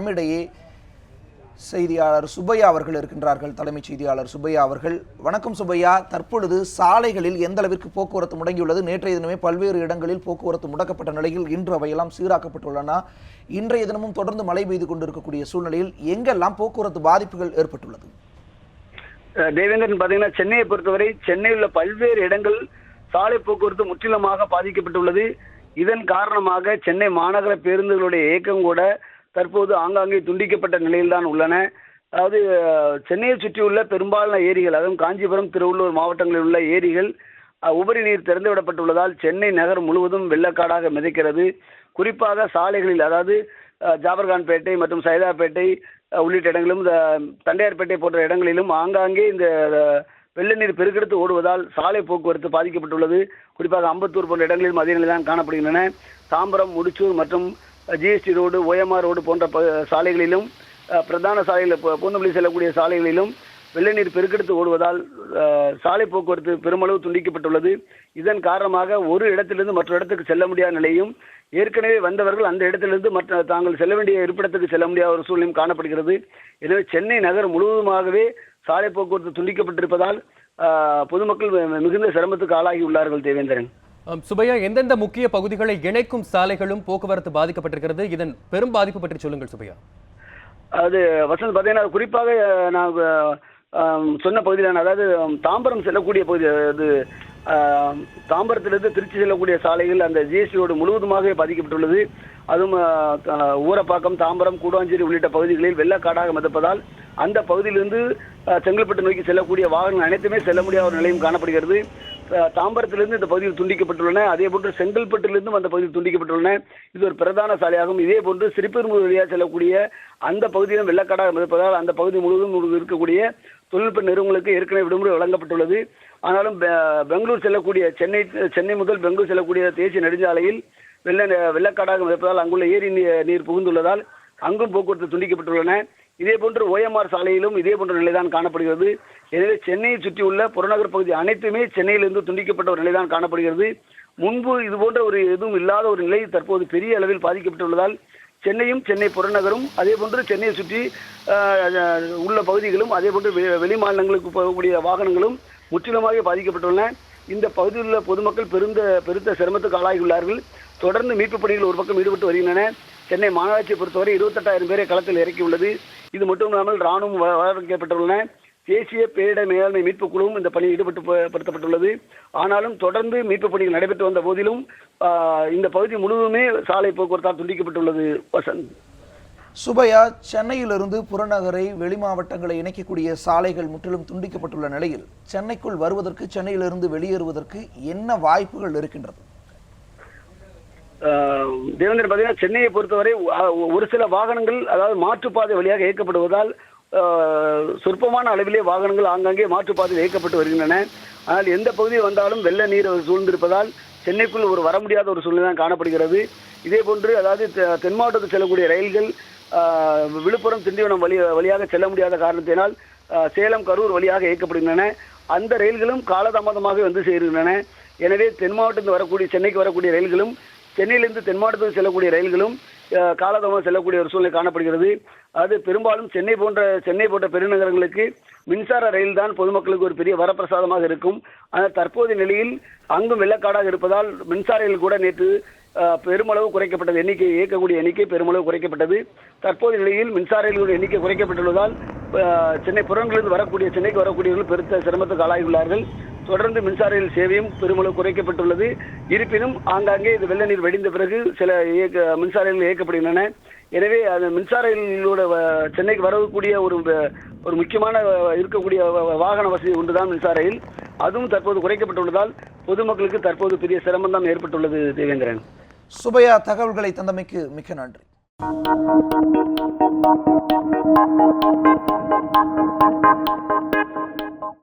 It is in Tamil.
நம்மிடையே செய்தியாளர் சுப்பையா அவர்கள் இருக்கின்றார்கள். தலைமைச் செய்தியாளர் சுப்பையா அவர்கள் வணக்கம் சுப்பையா. தற்பொழுது சாலைகளில் எந்த அளவிற்கு போக்குவரத்து முடங்கியுள்ளது? நேற்றைய தினமே பல்வேறு இடங்களில் போக்குவரத்து முடக்கப்பட்ட நிலையில் இன்று அவையெல்லாம் சீராக்கப்பட்டுள்ளன. இன்றைய தினமும் தொடர்ந்து மழை பெய்து கொண்டிருக்கக்கூடிய சூழ்நிலையில் எங்கெல்லாம் போக்குவரத்து பாதிப்புகள் ஏற்பட்டுள்ளது? தேவேந்திரன் பார்த்தீங்கன்னா சென்னையை பொறுத்தவரை சென்னையில் உள்ள பல்வேறு இடங்கள் சாலை போக்குவரத்து முற்றிலுமாக பாதிக்கப்பட்டுள்ளது. இதன் காரணமாக சென்னை மாநகர பேருந்துகளுடைய இயக்கம் கூட தற்போது ஆங்காங்கே துண்டிக்கப்பட்ட நிலையில்தான் உள்ளன. அதாவது சென்னையை சுற்றியுள்ள பெரும்பாலான ஏரிகள் அதுவும் காஞ்சிபுரம் திருவள்ளூர் மாவட்டங்களில் உள்ள ஏரிகள் உபரி நீர் திறந்துவிடப்பட்டுள்ளதால் சென்னை நகர் முழுவதும் வெள்ளக்காடாக மிதக்கிறது. குறிப்பாக சாலைகளில் அதாவது ஜாபர்கான்பேட்டை மற்றும் சைதாப்பேட்டை உள்ளிட்ட இடங்களிலும் இந்த தண்டையார்பேட்டை போன்ற இடங்களிலும் ஆங்காங்கே இந்த வெள்ள நீர் பெருக்கெடுத்து ஓடுவதால் சாலை போக்குவரத்து பாதிக்கப்பட்டுள்ளது. குறிப்பாக அம்பத்தூர் போன்ற இடங்களிலும் அதே நிலைதான் காணப்படுகின்றன. தாம்பரம் முடிச்சூர் மற்றும் ஜிஎஸ்டி ரோடு ஓஎம்ஆர் ரோடு போன்ற ப- சாலைகளிலும் பிரதான சாலைகளில் பூ- பூந்தமல்லி செல்லக்கூடிய சாலைகளிலும் வெள்ள நீர் பெருக்கெடுத்து ஓடுவதால் சாலை போக்குவரத்து பெருமளவு துண்டிக்கப்பட்டுள்ளது. இதன் காரணமாக ஒரு இடத்திலிருந்து மற்ற இடத்துக்கு செல்ல முடியாத நிலையும் ஏற்கனவே வந்தவர்கள் அந்த இடத்திலிருந்து மற்ற தாங்கள் செல்ல வேண்டிய இருப்பிடத்துக்கு செல்ல முடியாத ஒரு சூழ்நிலையும் காணப்படுகிறது. எனவே சென்னை நகர் முழுவதுமாகவே சாலை போக்குவரத்து துண்டிக்கப்பட்டிருப்பதால் பொதுமக்கள் மிகுந்த சிரமத்துக்கு ஆளாகி உள்ளார்கள் தேவேந்திரன். சுபையா எந்தெந்த முக்கிய பகுதிகளை இணைக்கும் சாலைகளும் போக்குவரத்து பாதிக்கப்பட்டிருக்கிறது? இதன் பெரும் பாதிப்பு பற்றி சொல்லுங்கள் சுபையா அது வசந்த் பார்த்தீங்கன்னா குறிப்பாக நான் சொன்ன பகுதியில் அதாவது தாம்பரம் செல்லக்கூடிய பகுதி அது தாம்பரத்திலிருந்து திருச்சி செல்லக்கூடிய சாலைகள் அந்த ஜிஎஸ்டி ரோடு முழுவதுமாக பாதிக்கப்பட்டுள்ளது. அதுவும் ஊரப்பாக்கம் தாம்பரம் கூடாஞ்சேரி உள்ளிட்ட பகுதிகளில் வெள்ளக்காடாக மதிப்பதால் அந்த பகுதியிலிருந்து செங்கல்பட்டு நோக்கி செல்லக்கூடிய வாகனங்கள் அனைத்துமே செல்ல முடியாத ஒரு நிலையும் காணப்படுகிறது. தாம்பரத்திலிருந்து இந்த பகுதியில் துண்டிக்கப்பட்டுள்ளன. அதே போன்று செங்கல்பட்டிலிருந்தும் அந்த பகுதியில் துண்டிக்கப்பட்டுள்ளன. இது ஒரு பிரதான சாலையாகும். இதே போன்று சிறுபெரும்பு வழியாக செல்லக்கூடிய அந்த பகுதியிலும் வெள்ளக்காடாக இருப்பதால் அந்த பகுதி முழுவதும் இருக்கக்கூடிய தொழில்நுட்ப நிறுவனங்களுக்கு ஏற்கனவே விடுமுறை வழங்கப்பட்டுள்ளது. ஆனாலும் பெ- பெங்களூர் செல்லக்கூடிய சென்னை சென்னை முதல் பெங்களூர் செல்லக்கூடிய தேசிய நெடுஞ்சாலையில் வெள்ள வெள்ளக்காடாக இருப்பதால் அங்குள்ள ஏரி நீ- நீர் புகுந்துள்ளதால் அங்கும் போக்குவரத்து துண்டிக்கப்பட்டுள்ளன. இதே போன்று ஓஎம்ஆர் சாலையிலும் இதே போன்ற நிலைதான் காணப்படுகிறது. எனவே சென்னையை சுற்றியுள்ள புறநகர் பகுதி அனைத்துமே சென்னையிலிருந்து துண்டிக்கப்பட்ட ஒரு நிலைதான் காணப்படுகிறது. முன்பு இது போன்ற ஒரு எதுவும் இல்லாத ஒரு நிலை தற்போது பெரிய அளவில் பாதிக்கப்பட்டுள்ளதால் சென்னையும் சென்னை புறநகரும் அதே போன்று சென்னையை சுற்றி உள்ள பகுதிகளும் அதே போன்று வெ- வெளி மாநிலங்களுக்கு போகக்கூடிய வாகனங்களும் முற்றிலுமாக பாதிக்கப்பட்டுள்ளன. இந்த பகுதியில் உள்ள பொதுமக்கள் பெருந்த பெருத்த சிரமத்துக்கு ஆளாகியுள்ளார்கள். தொடர்ந்து மீட்புப் பணிகள் ஒரு பக்கம் ஈடுபட்டு வருகின்றன சென்னை மாநகராட்சியை பொறுத்தவரை இருபத்தெட்டாயிரம் பேரை களத்தில் இறக்கியுள்ளது. இது மட்டும் இல்லாமல் ராணுவம் வரவேற்கப்பட்டுள்ளன தேசிய பேரிடர் மேலாண்மை மீட்புக் குழுவும் இந்த பணியில் ஈடுபட்டு படுத்தப்பட்டுள்ளது. ஆனாலும் தொடர்ந்து மீட்புப் பணிகள் நடைபெற்று வந்த போதிலும் ஆஹ், இந்த பகுதி முழுவதுமே சாலை போக்குவரத்தால் துண்டிக்கப்பட்டுள்ளது வசந்த். சுபையா சென்னையிலிருந்து புறநகரை வெளி மாவட்டங்களை இணைக்கக்கூடிய சாலைகள் முற்றிலும் துண்டிக்கப்பட்டுள்ள நிலையில் சென்னைக்குள் வருவதற்கு சென்னையிலிருந்து வெளியேறுவதற்கு என்ன வாய்ப்புகள் இருக்கின்றது? ஆஹ் தேவேந்திரன் பார்த்தீங்கன்னா சென்னையை பொறுத்தவரை ஒரு சில வாகனங்கள் அதாவது மாற்றுப்பாதை வழியாக இயக்கப்படுவதால் சொற்பமான அளவிலே வாகனங்கள் ஆங்காங்கே மாற்றுப்பாதையில் இயக்கப்பட்டு வருகின்றன. ஆனால் எந்த பகுதியில் வந்தாலும் வெள்ள நீர் சூழ்ந்திருப்பதால் சென்னைக்குள் ஒரு வர முடியாத ஒரு சூழ்நிலை தான் காணப்படுகிறது. இதே போன்று அதாவது தெ- தென் மாவட்டத்துக்கு செல்லக்கூடிய ரயில்கள் விழுப்புரம் திண்டிவனம் வழி வழியாக செல்ல முடியாத காரணத்தினால் சேலம் கரூர் வழியாக இயக்கப்படுகின்றன. அந்த ரயில்களும் காலதாமதமாக வந்து சேருகின்றன. எனவே தென் மாவட்டத்தில் வரக்கூடிய சென்னைக்கு வரக்கூடிய ரயில்களும் சென்னையிலிருந்து தென் மாவட்டத்துக்கு செல்லக்கூடிய ரயில்களும் காலதாமதம் செல்லக்கூடிய ஒரு சூழ்நிலை காணப்படுகிறது. அது பெரும்பாலும் சென்னை போன்ற சென்னை போன்ற பெருநகரங்களுக்கு மின்சார ரயில் தான் பொதுமக்களுக்கு ஒரு பெரிய வரப்பிரசாதமாக இருக்கும். ஆனால் தற்போதைய நிலையில் அங்கும் வெள்ளக்காடாக இருப்பதால் மின்சார ரயில் கூட நேற்று பெருமளவு குறைக்கப்பட்டது. எண்ணிக்கை இயக்கக்கூடிய எண்ணிக்கை பெருமளவு குறைக்கப்பட்டது. தற்போதைய நிலையில் மின்சார ரயில்களுடைய எண்ணிக்கை குறைக்கப்பட்டுள்ளதால் சென்னை புறங்களிலிருந்து வரக்கூடிய சென்னைக்கு வரக்கூடியவர்கள் பெருத்த சிரமத்துக்கு ஆளாகியுள்ளார்கள். தொடர்ந்து மின்சார ரயில் சேவையும் பெருமளவு குறைக்கப்பட்டுள்ளது. இருப்பினும் ஆங்காங்கே இது வெள்ள நீர் வெடிந்த பிறகு சில இயக்க மின்சார ரயில்கள் இயக்கப்படுகின்றன. எனவே அந்த மின்சார ரயிலோட வ- சென்னைக்கு வரக்கூடிய ஒரு ஒரு முக்கியமான இருக்கக்கூடிய வாகன வசதி ஒன்றுதான் மின்சார ரயில். அதுவும் தற்போது குறைக்கப்பட்டுள்ளதால் பொதுமக்களுக்கு தற்போது பெரிய சிரமம் தான் ஏற்பட்டுள்ளது தேவேந்திரன். சுபையா தகவல்களை தந்தமைக்கு மிக்க நன்றி.